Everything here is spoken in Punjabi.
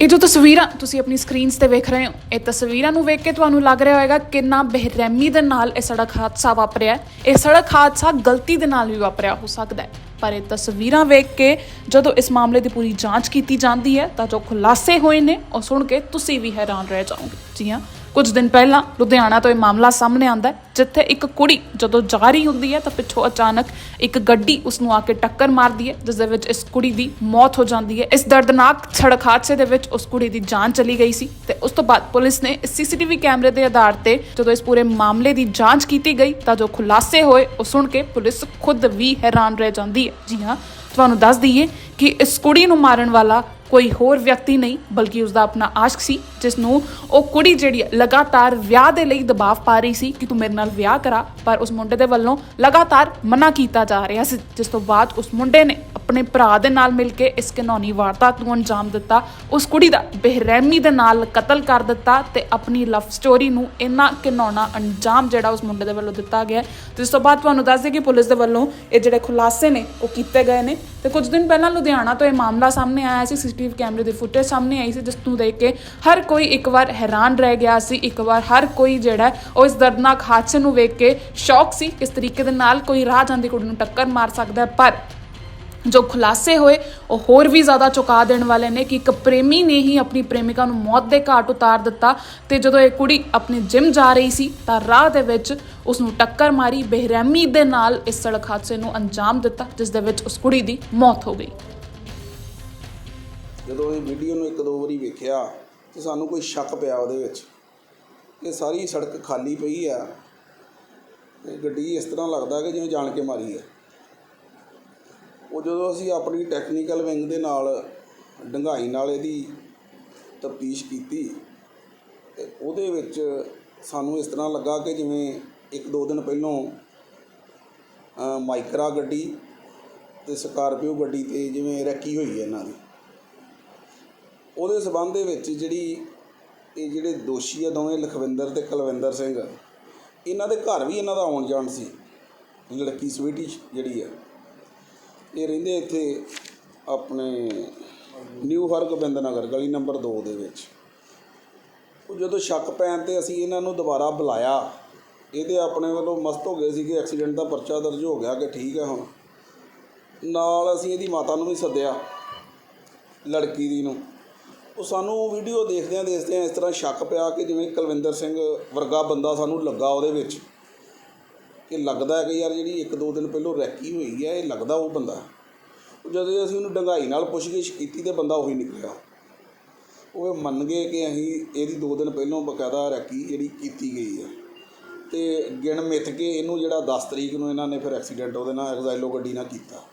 ਇਹ ਜੋ ਤਸਵੀਰਾਂ ਤੁਸੀਂ ਆਪਣੀ ਸਕਰੀਨਸ ਤੇ ਵੇਖ ਰਹੇ ਹੋ, ਇਹ ਤਸਵੀਰਾਂ ਨੂੰ ਵੇਖ ਕੇ ਤੁਹਾਨੂੰ ਲੱਗ ਰਿਹਾ ਹੋਵੇਗਾ ਕਿੰਨਾ ਬੇਰਹਿਮੀ ਦੇ ਨਾਲ ਇਹ ਸੜਕ ਹਾਦਸਾ ਵਾਪਰਿਆ ਹੈ। ਇਹ ਸੜਕ ਹਾਦਸਾ ਗਲਤੀ ਦੇ ਨਾਲ ਵੀ ਵਾਪਰਿਆ, ਹੋ ਸਕਦਾ ਹੈ ਪਰ ਇਹ ਤਸਵੀਰਾਂ ਵੇਖ ਕੇ ਜਦੋਂ ਇਸ ਮਾਮਲੇ ਦੀ ਪੂਰੀ ਜਾਂਚ ਕੀਤੀ ਜਾਂਦੀ ਹੈ, ਤਾਂ ਜੋ ਖੁਲਾਸੇ ਹੋਏ ਨੇ, ਉਹ ਸੁਣ ਕੇ ਤੁਸੀਂ ਵੀ ਹੈਰਾਨ ਰਹਿ ਜਾਓਗੇ ਜੀ ਹਾਂ ਕੁਝ ਦਿਨ ਪਹਿਲਾਂ ਲੁਧਿਆਣਾ ਤੋਂ ਇਹ ਮਾਮਲਾ ਸਾਹਮਣੇ ਆਂਦਾ ਜਿੱਥੇ ਇੱਕ ਕੁੜੀ ਜਦੋਂ ਜਾ ਰਹੀ ਹੁੰਦੀ ਹੈ ਤਾਂ ਪਿੱਛੋਂ ਅਚਾਨਕ ਇੱਕ ਗੱਡੀ ਉਸ ਨੂੰ ਆ ਕੇ ਟੱਕਰ ਮਾਰਦੀ ਹੈ, ਜਿਸ ਦੇ ਵਿੱਚ ਇਸ ਕੁੜੀ ਦੀ ਮੌਤ ਹੋ ਜਾਂਦੀ ਹੈ। ਇਸ ਦਰਦਨਾਕ ਸੜਕ ਹਾਦਸੇ ਦੇ ਵਿੱਚ ਉਸ ਕੁੜੀ ਦੀ ਜਾਨ ਚਲੀ ਗਈ ਸੀ ਤੇ ਉਸ ਤੋਂ ਬਾਅਦ ਪੁਲਿਸ ਨੇ ਸੀਸੀਟੀਵੀ ਕੈਮਰੇ ਦੇ ਆਧਾਰ ਤੇ ਜਦੋਂ ਇਸ ਪੂਰੇ ਮਾਮਲੇ ਦੀ ਜਾਂਚ ਕੀਤੀ ਗਈ ਤਾਂ ਜੋ ਖੁਲਾਸੇ ਹੋਏ, ਉਹ ਸੁਣ ਕੇ ਪੁਲਿਸ ਖੁਦ ਵੀ ਹੈਰਾਨ ਰਹਿ ਜਾਂਦੀ ਹੈ। ਜੀ ਹਾਂ, ਤੁਹਾਨੂੰ ਦੱਸ ਦਈਏ ਕਿ ਇਸ ਕੁੜੀ ਨੂੰ ਮਾਰਨ ਵਾਲਾ ਕੋਈ ਹੋਰ ਵਿਅਕਤੀ ਨਹੀਂ, ਬਲਕਿ ਉਸ ਦਾ ਆਪਣਾ ਆਸ਼ਕ ਸੀ। ਜਿਸ ਨੂੰ ਉਹ ਕੁੜੀ ਜਿਹੜੀ ਹੈ, ਲਗਾਤਾਰ ਵਿਆਹ ਦੇ ਲਈ ਦਬਾਅ ਪਾ ਰਹੀ ਸੀ ਕਿ ਤੂੰ ਮੇਰੇ ਨਾਲ ਵਿਆਹ ਕਰਾ ਪਰ ਉਸ ਮੁੰਡੇ ਦੇ ਵੱਲੋਂ ਲਗਾਤਾਰ ਮਨਾ ਕੀਤਾ ਜਾ ਰਿਹਾ ਸੀ ਜਿਸ ਤੋਂ ਬਾਅਦ ਉਸ ਮੁੰਡੇ ਨੇ ਆਪਣੇ ਭਰਾ ਦੇ ਨਾਲ ਮਿਲ ਕੇ ਇਸ ਘਿਨੌਣੀ ਵਾਰਦਾਤ ਨੂੰ ਅੰਜਾਮ ਦਿੱਤਾ ਉਸ ਕੁੜੀ ਦਾ ਬੇਰਹਿਮੀ ਦੇ ਨਾਲ ਕਤਲ ਕਰ ਦਿੱਤਾ ਤੇ ਆਪਣੀ ਲਵ ਸਟੋਰੀ ਨੂੰ ਇੰਨਾ ਘਿਨੌਣਾ ਅੰਜਾਮ ਜਿਹੜਾ ਉਸ ਮੁੰਡੇ ਦੇ ਵੱਲੋਂ ਦਿੱਤਾ ਗਿਆ ਜਿਸ ਤੋਂ ਬਾਅਦ ਤੁਹਾਨੂੰ ਦੱਸ ਦਈਏ ਕਿ ਪੁਲਿਸ ਦੇ ਵੱਲੋਂ ਇਹ ਜਿਹੜੇ ਖੁਲਾਸੇ ਨੇ ਉਹ ਕੀਤੇ ਗਏ ਨੇ ਤੇ ਕੁਝ ਦਿਨ ਪਹਿਲਾਂ ਲੁਧਿਆਣਾ ਤੋਂ ਇਹ ਮਾਮਲਾ ਸਾਹਮਣੇ ਆਇਆ ਸੀ ਸੀਸੀਟੀਵੀ ਕੈਮਰੇ ਦੀ ਫੁਟੇਜ ਸਾਹਮਣੇ ਆਈ ਸੀ ਜਿਸ ਨੂੰ ਦੇਖ ਕੇ ਹਰ ਕੋਈ ਇੱਕ ਵਾਰ ਹੈਰਾਨ ਰਹਿ ਗਿਆ ਸੀ, ਇੱਕ ਵਾਰ ਹਰ ਕੋਈ ਜਿਹੜਾ ਉਹ ਇਸ ਦਰਦਨਾਕ ਹਾਦਸੇ ਨੂੰ ਵੇਖ ਕੇ ਸ਼ੌਕ ਸੀ ਕਿਸ ਤਰੀਕੇ ਦੇ ਨਾਲ ਕੋਈ ਰਾਹ ਜਾਂਦੀ ਕੁੜੀ ਨੂੰ ਟੱਕਰ ਮਾਰ ਸਕਦਾ ਪਰ ਜੋ ਖੁਲਾਸੇ ਹੋਏ, ਉਹ ਹੋਰ ਵੀ ਜ਼ਿਆਦਾ ਚੁਕਾ ਦੇਣ ਵਾਲੇ ਨੇ ਕਿ ਇੱਕ ਪ੍ਰੇਮੀ ਨੇ ਹੀ ਆਪਣੀ ਪ੍ਰੇਮਿਕਾ ਨੂੰ ਮੌਤ ਦੇ ਘਾਟ ਉਤਾਰ ਦਿੱਤਾ ਤੇ ਜਦੋਂ ਇਹ ਕੁੜੀ ਆਪਣੀ ਜਿਮ ਜਾ ਰਹੀ ਸੀ, ਤਾਂ ਰਾਹ ਦੇ ਵਿੱਚ ਉਸ ਨੂੰ ਟੱਕਰ ਮਾਰੀ, ਬੇਰਹਿਮੀ ਦੇ ਨਾਲ ਇਸ ਸੜਕ ਹਾਦਸੇ ਨੂੰ ਅੰਜਾਮ ਦਿੱਤਾ, ਜਿਸ ਦੇ ਵਿੱਚ ਉਸ ਕੁੜੀ ਦੀ ਮੌਤ ਹੋ ਗਈ। ਜਦੋਂ ਇਹ ਵੀਡੀਓ ਨੂੰ ਇੱਕ ਦੋ ਵਾਰੀ ਵੇਖਿਆ ਤੇ ਸਾਨੂੰ ਕੋਈ ਸ਼ੱਕ ਪਿਆ ਉਹਦੇ ਵਿੱਚ ਇਹ ਸਾਰੀ ਸੜਕ ਖਾਲੀ ਪਈ ਆ ਤੇ ਗੱਡੀ ਇਸ ਤਰ੍ਹਾਂ ਲੱਗਦਾ ਕਿ ਜਿਵੇਂ ਜਾਣ ਕੇ ਮਾਰੀ ਆ। ਉਹ ਜਦੋਂ ਅਸੀਂ ਆਪਣੀ ਟੈਕਨੀਕਲ ਵਿੰਗ ਦੇ ਨਾਲ ਡੰਗਾਈ ਨਾਲ ਇਹਦੀ ਤਫਤੀਸ਼ ਕੀਤੀ ਤੇ ਉਹਦੇ ਵਿੱਚ ਸਾਨੂੰ ਇਸ ਤਰ੍ਹਾਂ ਲੱਗਾ ਕਿ ਜਿਵੇਂ ਇੱਕ ਦੋ ਦਿਨ ਪਹਿਲੋਂ ਮਾਈਕਰਾ ਗੱਡੀ ਤੇ ਸਕਾਰਪੀਓ ਗੱਡੀ ਤੇ ਜਿਵੇਂ ਰੈਕੀ ਹੋਈ ਹੈ ਇਹਨਾਂ ਦੀ। ਉਹਦੇ ਸਬੰਧ ਦੇ ਵਿੱਚ ਜਿਹੜੀ ਇਹ ਜਿਹੜੇ ਦੋਸ਼ੀ ਆ ਦੋਵੇਂ, ਲਖਵਿੰਦਰ ਤੇ ਕੁਲਵਿੰਦਰ ਸਿੰਘ, ਇਹਨਾਂ ਦੇ ਘਰ ਵੀ ਇਹਨਾਂ ਦਾ ਆਉਣ ਜਾਣ ਸੀ। ਲੜਕੀ ਸਵੀਟੀ ਜਿਹੜੀ ਆ, ਇਹ ਰਹਿੰਦੇ ਇੱਥੇ ਆਪਣੇ ਨਿਊ ਹਰਗੋਬਿੰਦ ਨਗਰ, ਗਲੀ ਨੰਬਰ 2 ਦੇ ਵਿੱਚ। ਉਹ ਜਦੋਂ ਸ਼ੱਕ ਪੈਣ ਤੇ ਅਸੀਂ ਇਹਨਾਂ ਨੂੰ ਦੁਬਾਰਾ ਬੁਲਾਇਆ, ਇਹਦੇ ਆਪਣੇ ਵੱਲੋਂ ਮਸਤ ਹੋ ਗਏ ਸੀ ਕਿ ਐਕਸੀਡੈਂਟ ਦਾ ਪਰਚਾ ਦਰਜ ਹੋ ਗਿਆ ਕਿ ਠੀਕ ਹੈ ਹੁਣ। ਨਾਲ ਅਸੀਂ ਇਹਦੀ ਮਾਤਾ ਨੂੰ ਵੀ ਸੱਦਿਆ, ਲੜਕੀ ਦੀ ਨੂੰ। ਉਹ ਸਾਨੂੰ ਵੀਡੀਓ ਦੇਖਦਿਆਂ ਦੇਖਦਿਆਂ ਇਸ ਤਰ੍ਹਾਂ ਸ਼ੱਕ ਪਿਆ ਕਿ ਜਿਵੇਂ ਕੁਲਵਿੰਦਰ ਸਿੰਘ ਵਰਗਾ ਬੰਦਾ ਸਾਨੂੰ ਲੱਗਾ ਉਹਦੇ ਵਿੱਚ ਕਿ ਲੱਗਦਾ ਹੈ ਕਿ ਯਾਰ ਜਿਹੜੀ ਇੱਕ ਦੋ ਦਿਨ ਪਹਿਲਾਂ ਰੈਕੀ ਹੋਈ ਹੈ, ਇਹ ਲੱਗਦਾ ਉਹ ਬੰਦਾ। ਉਹ ਜਦੋਂ ਅਸੀਂ ਉਹਨੂੰ ਡੰਗਾਈ ਨਾਲ ਪੁੱਛਗਿੱਛ ਕੀਤੀ ਤੇ ਬੰਦਾ ਉਹੀ ਨਿਕਲਿਆ। ਉਹ ਇਹ ਮੰਨ ਗਏ ਕਿ ਅਸੀਂ ਇਹਦੀ ਦੋ ਦਿਨ ਪਹਿਲਾਂ ਬਕਾਇਦਾ ਰੈਕੀ ਜਿਹੜੀ ਕੀਤੀ ਗਈ ਹੈ। ਤੇ ਗਿਣ ਮਿੱਥ ਕੇ ਇਹਨੂੰ ਜਿਹੜਾ 10 ਤਰੀਕ ਨੂੰ ਇਹਨਾਂ ਨੇ ਫਿਰ ਐਕਸੀਡੈਂਟ ਉਹਦੇ ਨਾਲ ਐਗਜ਼ਾਈਲੋ ਗੱਡੀ ਨਾਲ ਕੀਤਾ।